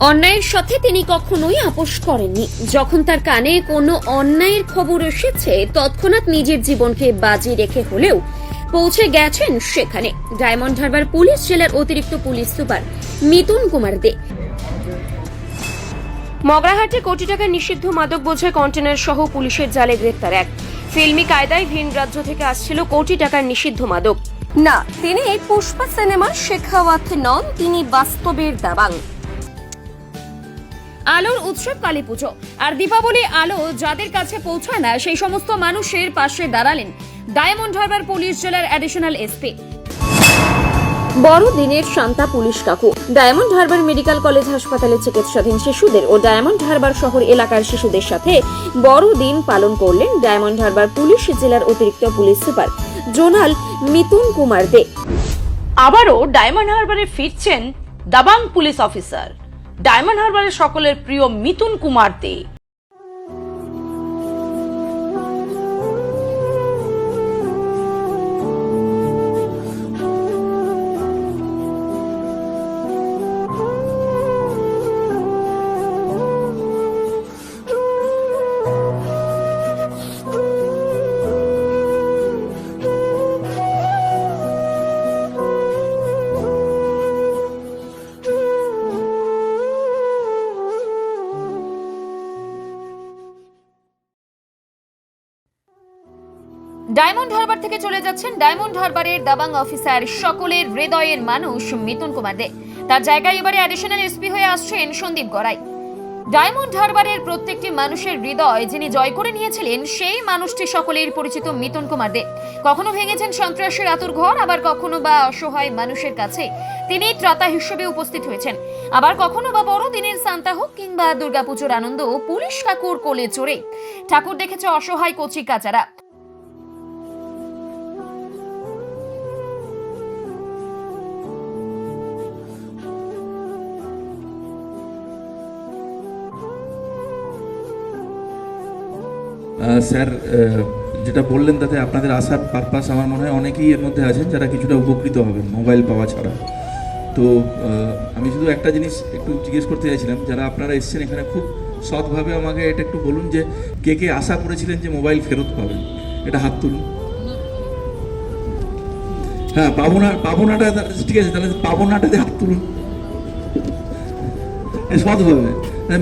অন্যায়ের সাথে তিনি কখনোই আপোষ করেননি। যখন তার কানে কোনো অন্যায়ের খবর এসেছে তৎক্ষণাৎ নিজের জীবনকে বাজি রেখে হলেও পৌঁছে গেছেন সেখানে। ডায়মন্ড হারবার পুলিশ জেলার অতিরিক্ত পুলিশ সুপার মিতুন কুমার দে। মগরাহাটে কোটি টাকার নিষিদ্ধ মাদক বোঝাই কন্টেনার সহ পুলিশের জালে গ্রেপ্তার এক। ফিল্মি কায়দায় ভিন রাজ্য থেকে আসছিল কোটি টাকার নিষিদ্ধ মাদক। না তিনি পুষ্পা সিনেমার শেখাওয়াত নন তিনি বাস্তবের দাবাং। আলোর উৎসব কালী পুজো। আর দীপাবলি আলো যাদের কাছে পৌঁছায় না সেই সমস্ত মানুষের পাশে দাঁড়ালেন ডায়মন্ড হারবার পুলিশ জেলার অ্যাডিশনাল এসপি বড়দিনের শান্তা পুলিশ কাকু ডায়মন্ড হারবার মেডিকেল কলেজ হাসপাতালে চিকিৎসাধীন শিশুদের ও ডায়মন্ড হারবার শহর এলাকার শিশুদের সাথে বড়দিন পালন করলেন ডায়মন্ড হারবার পুলিশ জেলার অতিরিক্ত police super zonal Mithun Kumar Dey. আবারও ডায়মন্ড হারবারে ফিরছেন দাবাং পুলিশ অফিসার। ডায়মন্ড হারবারের সকলের প্রিয় মিতুন কুমার দে ডায়মন্ড হারবার থেকে চলে যাচ্ছেন ডায়মন্ড হারবারের দাবাং অফিসার সকলের হৃদয়ের মানুষ মিতুন কুমার দে। তার জায়গায় এবারে অ্যাডিশনাল এসপি হয়ে আসছেন সন্দীপ গড়াই। ডায়মন্ড হারবারের প্রত্যেকটি মানুষের হৃদয় যিনি জয় করে নিয়েছিলেন, সেই মানুষটি সকলের পরিচিত মিতুন কুমার দে। কখনো ভেঙেছেন সন্ত্রাসের আতুর ঘর, আবার কখনো বা অসহায় মানুষের কাছে। তিনি ত্রাতা হিসেবে উপস্থিত হয়েছেন। আবার কখনো বা বড়দিনের সান্তা হোক কিংবা দুর্গাপুজোর আনন্দ, পুলিশ ঠাকুর কোলে চড়ে। ঠাকুর দেখেছে অসহায় কচি কাচারা। স্যার যেটা বললেন তাতে আপনাদের আসার পারপাস আমার মনে হয় অনেকেই এর মধ্যে আছেন যারা কিছুটা উপকৃত হবেন মোবাইল পাওয়া ছাড়া। তো আমি শুধু একটা জিনিস একটু জিজ্ঞেস করতে চাইছিলাম, যারা আপনারা এসছেন এখানে খুব সৎভাবে আমাকে এটা একটু বলুন যে কে কে আশা করেছিলেন যে মোবাইল ফেরত পাবেন। এটা হাত তুলুন। হ্যাঁ পাবনা পাবনাটা ঠিক আছে, তাহলে পাবনাটাতে হাত তুলুন। সৎভাবে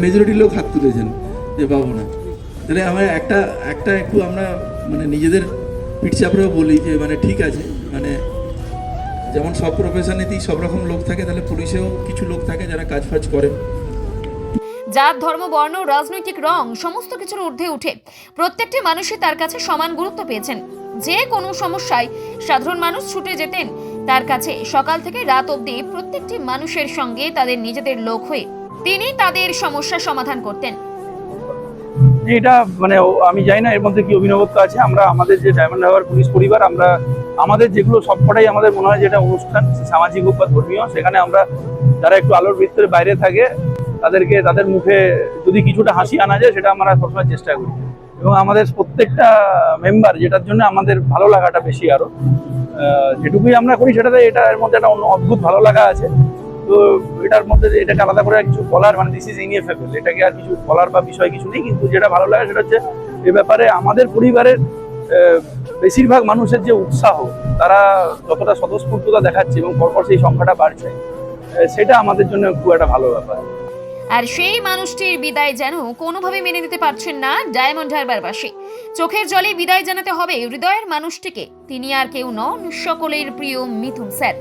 মেজরিটি লোক হাত তুলেছেন যে পাবো না তাহলে আমরা একটা একটা একটু আমরা মানে নিজেদের পিঠ চাপড়েও বলি যে মানে ঠিক আছে মানে যেমন সব প্রফেশনেতেই সব রকম লোক থাকে, তাহলে পুলিশেও কিছু লোক থাকে যারা কাজ ফাজ করেন জাত, ধর্ম, বর্ণ, রাজনৈতিক রং, সমস্ত কিছুর ঊর্ধ্বে উঠে প্রত্যেকটি মানুষই তার কাছে সমান গুরুত্ব পেয়েছেন। যে কোনো সমস্যায় সাধারণ মানুষ ছুটে যেতেন, তার কাছে সকাল থেকে রাত অবধি প্রত্যেকটি মানুষের সঙ্গে তাদের নিজেদের লোক হয়ে তিনি তাদের সমস্যা সমাধান করতেন। এটা মানে আমি জানি না এর মধ্যে কি অভিনবত্ব আছে। আমরা আমাদের যে ডায়মন্ড হারবার পুলিশ পরিবার আমরা আমাদের যেগুলো সবকটাই আমাদের মনে হয় যেটা অনুষ্ঠান সামাজিক হোক বা ধর্মীয় সেখানে আমরা যারা একটু আলোর ভিতরে বাইরে থাকে তাদেরকে তাদের মুখে যদি কিছুটা হাসি আনা যায় সেটা আমরা সবসময় চেষ্টা করি। এবং আমাদের প্রত্যেকটা মেম্বার যেটার জন্য আমাদের ভালো লাগাটা বেশি আরও আহ, যেটুকুই আমরা করি সেটাতে এটা এর মধ্যে একটা অন্য অদ্ভুত ভালো লাগা আছে। তো এটার মধ্যে এটাকে আলাদা করে কিছু বলার মানে দিস ইজ ইনএফেবল এটাকে আর কিছু বলার বা বিষয় কিছু নেই, কিন্তু যেটা ভালো লাগে সেটা হচ্ছে এ ব্যাপারে আমাদের পরিবারের বেশিরভাগ মানুষের যে উৎসাহ, তারা যতটা স্বতঃস্ফূর্ততা দেখাচ্ছে এবং পরপর সেই সংখ্যাটা বাড়ছে সেটা আমাদের জন্য খুব একটা ভালো ব্যাপার। আর সেই মানুষটির বিদায় যেন কোনোভাবে মেনে নিতে পারছেন না ডায়মন্ড হারবারবাসী চোখের জলে বিদায় জানাতে হবে হৃদয়ের মানুষটিকে। তিনি আর কেউ নন, সকলের প্রিয় মিথুন স্যার।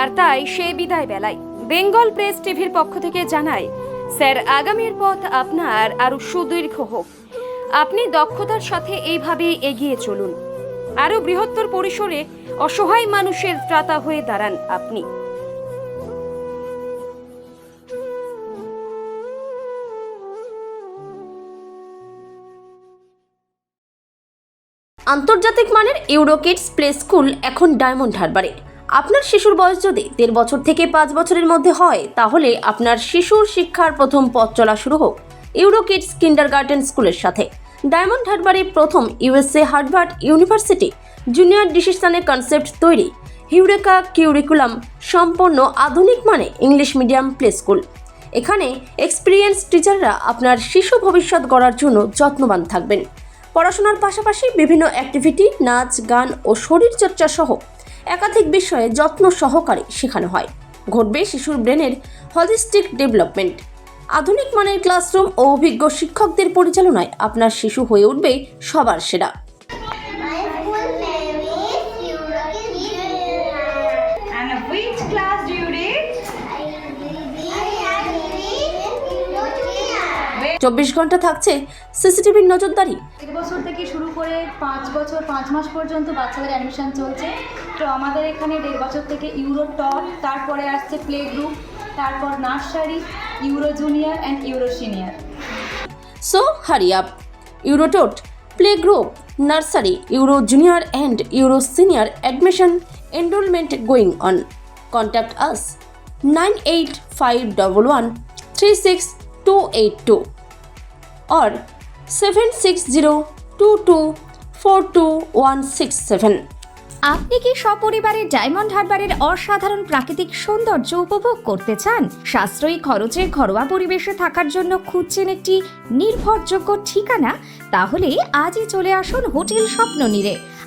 আর তাই সে বিদায় বেলায় বেঙ্গল প্রেস টিভির পক্ষ থেকে জানায়, স্যার, আগামীর পথ আপনার আরও সুদীর্ঘ হোক। আপনি দক্ষতার সাথে এইভাবে এগিয়ে চলুন। আরও বৃহত্তর পরিসরে অসহায় মানুষের ত্রাতা হয়ে দাঁড়ান আপনি। আন্তর্জাতিক মানের ইউরোকিডস প্লে স্কুল এখন ডায়মন্ড হারবারে। আপনার শিশুর বয়স যদি দেড় বছর থেকে পাঁচ বছরের মধ্যে হয়, তাহলে আপনার শিশুর শিক্ষার প্রথম পথ চলা শুরু হোক ইউরোকিডস কিন্ডার গার্ডেন স্কুলের সাথে। ডায়মন্ড হারবারে প্রথম ইউএসএ হার্ভার্ড ইউনিভার্সিটি জুনিয়র ডিসিশনের কনসেপ্ট তৈরি। হিউরেকা কিউরিকুলাম সম্পন্ন আধুনিক মানে ইংলিশ মিডিয়াম প্লে স্কুল। এখানে এক্সপিরিয়েন্স টিচাররা আপনার শিশু ভবিষ্যৎ গড়ার জন্য যত্নবান থাকবেন। পড়াশোনার পাশাপাশি বিভিন্ন অ্যাক্টিভিটি, নাচ, গান ও শরীরচর্চা সহ একাধিক বিষয়ে যত্ন সহকারে শেখানো হয়। ঘটবে শিশুর ব্রেনের হলিস্টিক ডেভেলপমেন্ট আধুনিক মানের ক্লাসরুম ও অভিজ্ঞ শিক্ষকদের পরিচালনায় আপনার শিশু হয়ে উঠবে সবার সেরা। চব্বিশ ঘণ্টা থাকছে সিসিটিভির নজরদারি। বছর থেকে করে পাঁচ বছর, পাঁচ মাস পর্যন্ত বাচ্চাদের অ্যাডমিশন চলছে। তো আমাদের এখানে দেড় বছর থেকে ইউরো টপ তারপরে আসছে প্লে গ্রুপ তারপর nursery Euro junior and Euro senior so hurry up EuroTot play group nursery Euro junior and Euro senior admission enrolment going on contact us nine eight five double one three six two eight two or 7602224217 আপনি কি সপরিবারে diamond হারবারের অসাধারণ প্রাকৃতিক সৌন্দর্য উপভোগ করতে চান? সাশ্রয়ী খরচে ঘরোয়া পরিবেশে থাকার জন্য খুঁজছেন একটি নির্ভরযোগ্য ঠিকানা? তাহলে আজই চলে আসুন hotel স্বপ্ননীরে।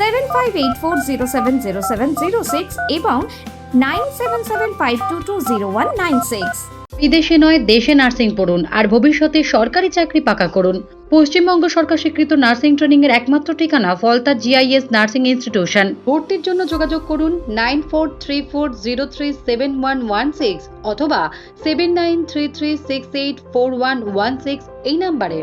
seven five eight four zero seven zero seven zero six এবং nine seven seven five two two zero one nine six বিদেশে নয়, দেশে নার্সিং পড়ুন আর ভবিষ্যতে সরকারি চাকরি পাকা করুন। পশ্চিমবঙ্গ সরকার স্বীকৃত নার্সিং ট্রেনিং এর একমাত্র ঠিকানা ফলতা জিআইএস নার্সিং ইনস্টিটিউশন। ভর্তির জন্য যোগাযোগ করুন nine four three four zero three seven one one six অথবা seven nine three three six eight four one one six এই নাম্বারে।